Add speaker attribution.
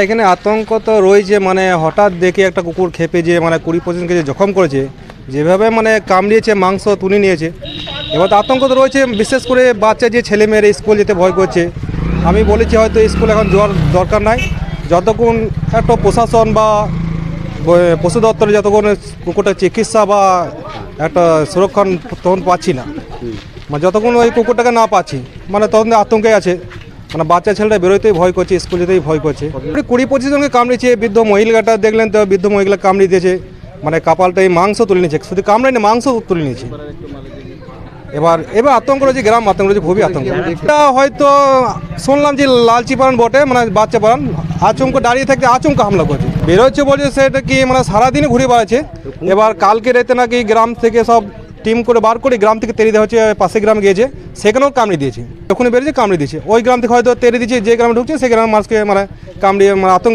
Speaker 1: এখানে আতঙ্ক তো রয়েছে মানে হঠাৎ দেখে একটা কুকুর খেপে যে মানে কুড়ি পঁচিশ কেজি জখম করেছে, যেভাবে মানে কামড়িয়েছে, মাংস তুলে নিয়েছে। এবার তো আতঙ্ক তো রয়েছে, বিশেষ করে বাচ্চা যে ছেলে মেয়েরা স্কুল যেতে ভয় করছে। আমি বলেছি হয়তো স্কুল এখন যাওয়ার দরকার নাই। যতক্ষণ একটা প্রশাসন বা পশু দপ্তরে যতক্ষণ কুকুরটার চিকিৎসা বা একটা সুরক্ষণ তখন পাচ্ছি না। মানে যতক্ষণ ওই কুকুরটাকে না পাচ্ছি মানে তখন আতঙ্কে আছে। মানে বাচ্চা ছেলেটা বেরোতেই ভয় করছে, স্কুল যেতেই ভয় করছে। কুড়ি পঁচিশ জনকে কামড়েছে বৃদ্ধ মহিলাটা দেখলেন তো, বৃদ্ধ মহিলা কামড়ে দিয়েছে। মানে কপালটাই মাংস তুলে নিয়েছে, শুধু কামড়ায়নি মাংস তুলে নিয়েছে। এবার এবার আতঙ্ক রয়েছে, গ্রাম আতঙ্ক রয়েছে, খুবই আতঙ্ক। এটা হয়তো শুনলাম যে লালচি পালন বটে মানে বাচ্চা পালন। আচমকা দাঁড়িয়ে থাকতে আচমকা হামলা করছে। বেরোচ্ছে বলছে সেটা কি মানে সারাদিনে ঘুরে বেড়াচ্ছে। এবার কালকে রাতে নাকি গ্রাম থেকে সব টিম করে বার করে গ্রাম থেকে তেড়ে দেওয়া হচ্ছে পাশে গ্রাম গিয়েছে, সেখানেও কামড়ে দিয়েছে। যখনই বেরিয়েছে কামড়ে দিয়েছে। ওই গ্রাম থেকে হয়তো তেড়ে দিয়েছে, যে গ্রামে ঢুকছে সেই গ্রামের মানুষকে মানে কামড়িয়ে মানে আতঙ্ক